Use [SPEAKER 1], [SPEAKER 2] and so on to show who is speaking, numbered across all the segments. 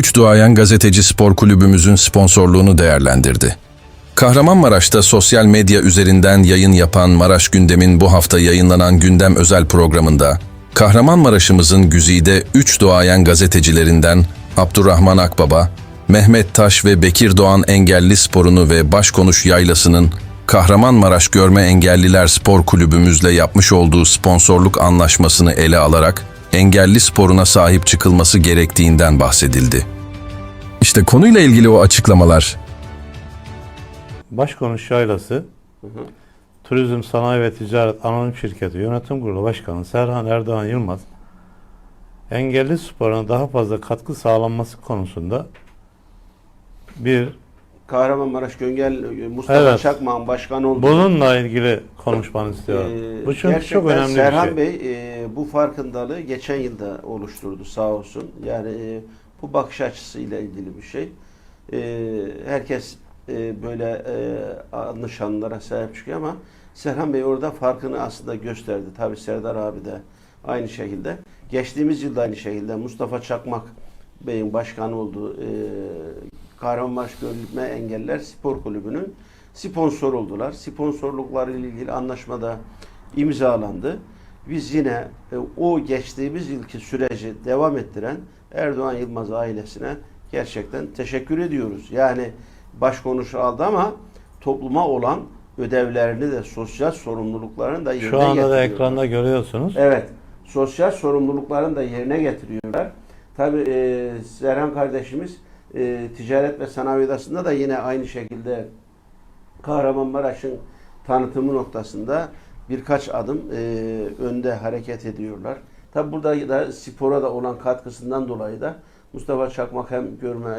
[SPEAKER 1] üç duayen gazeteci spor kulübümüzün sponsorluğunu değerlendirdi. Kahramanmaraş'ta sosyal medya üzerinden yayın yapan Maraş Gündem'in bu hafta yayınlanan gündem özel programında Kahramanmaraş'ımızın güzide üç duayen gazetecilerinden Abdurrahman Akbaba, Mehmet Taş ve Bekir Doğan Engelli Sporunu ve Başkonuş Yaylası'nın Kahramanmaraş Görme Engelliler Spor Kulübümüzle yapmış olduğu sponsorluk anlaşmasını ele alarak engelli sporuna sahip çıkılması gerektiğinden bahsedildi. İşte konuyla ilgili o açıklamalar
[SPEAKER 2] Başkonuş Yaylası, Turizm Sanayi ve Ticaret Anonim Şirketi Yönetim Kurulu Başkanı Serhan Erdoğan Yılmaz, engelli sporuna daha fazla katkı sağlanması konusunda bir
[SPEAKER 3] Kahramanmaraş Göngel Mustafa
[SPEAKER 2] Evet.
[SPEAKER 3] Çakmak'ın başkanı olduğu.
[SPEAKER 2] bununla ilgili konuşmanı istiyorum.
[SPEAKER 3] Ee,
[SPEAKER 2] Bu çünkü
[SPEAKER 3] gerçekten
[SPEAKER 2] çok önemli
[SPEAKER 3] Serhan
[SPEAKER 2] bir şey.
[SPEAKER 3] Bey e, bu farkındalığı geçen yılda oluşturdu sağ olsun. Yani e, bu bakış açısıyla ilgili bir şey. E, herkes e, böyle e, nişanlara sahip çıkıyor ama Serhan Bey orada farkını aslında gösterdi. Tabi Serdar abi de aynı şekilde. Geçtiğimiz yılda aynı şekilde Mustafa Çakmak Bey'in başkanı olduğu e, Kahramanmaraş Görülme Engeller Spor Kulübü'nün sponsor oldular. Sponsorlukları ile ilgili anlaşmada imzalandı. Biz yine e, o geçtiğimiz yılki süreci devam ettiren Erdoğan Yılmaz ailesine gerçekten teşekkür ediyoruz. Yani başkonuş aldı ama topluma olan ödevlerini de sosyal sorumluluklarını da yerine
[SPEAKER 2] Şu anda da
[SPEAKER 3] getiriyorlar.
[SPEAKER 2] ekranda görüyorsunuz.
[SPEAKER 3] Evet. Sosyal sorumluluklarını da yerine getiriyorlar. Tabii e, Serhan kardeşimiz e, Ticaret ve Sanayi Odası'nda da yine aynı şekilde Kahramanmaraş'ın tanıtımı noktasında birkaç adım e, önde hareket ediyorlar. Tabi burada da spora da olan katkısından dolayı da Mustafa Çakmak hem görme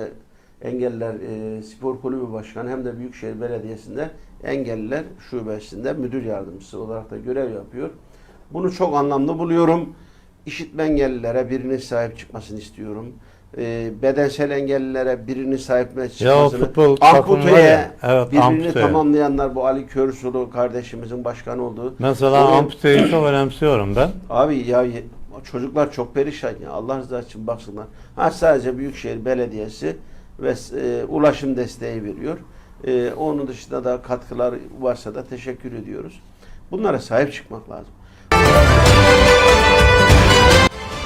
[SPEAKER 3] engeller e, spor kulübü başkanı hem de Büyükşehir Belediyesi'nde engelliler şubesinde müdür yardımcısı olarak da görev yapıyor. Bunu çok anlamlı buluyorum. İşitme engellilere birinin sahip çıkmasını istiyorum. E, bedensel engellilere birinin sahip
[SPEAKER 2] Ya o
[SPEAKER 3] çıkmasını.
[SPEAKER 2] futbol
[SPEAKER 3] Amputeye.
[SPEAKER 2] Evet
[SPEAKER 3] birbirini
[SPEAKER 2] ampute.
[SPEAKER 3] tamamlayanlar bu Ali Körsulu kardeşimizin başkan olduğu.
[SPEAKER 2] Mesela
[SPEAKER 3] Oraya-
[SPEAKER 2] amputeyi çok önemsiyorum ben.
[SPEAKER 3] Abi ya çocuklar çok perişan ya. Allah rızası için baksınlar. Ha sadece Büyükşehir Belediyesi ve e, ulaşım desteği veriyor. E, onun dışında da katkılar varsa da teşekkür ediyoruz. Bunlara sahip çıkmak lazım.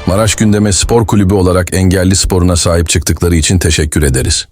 [SPEAKER 1] Maraş Gündeme Spor Kulübü olarak engelli sporuna sahip çıktıkları için teşekkür ederiz.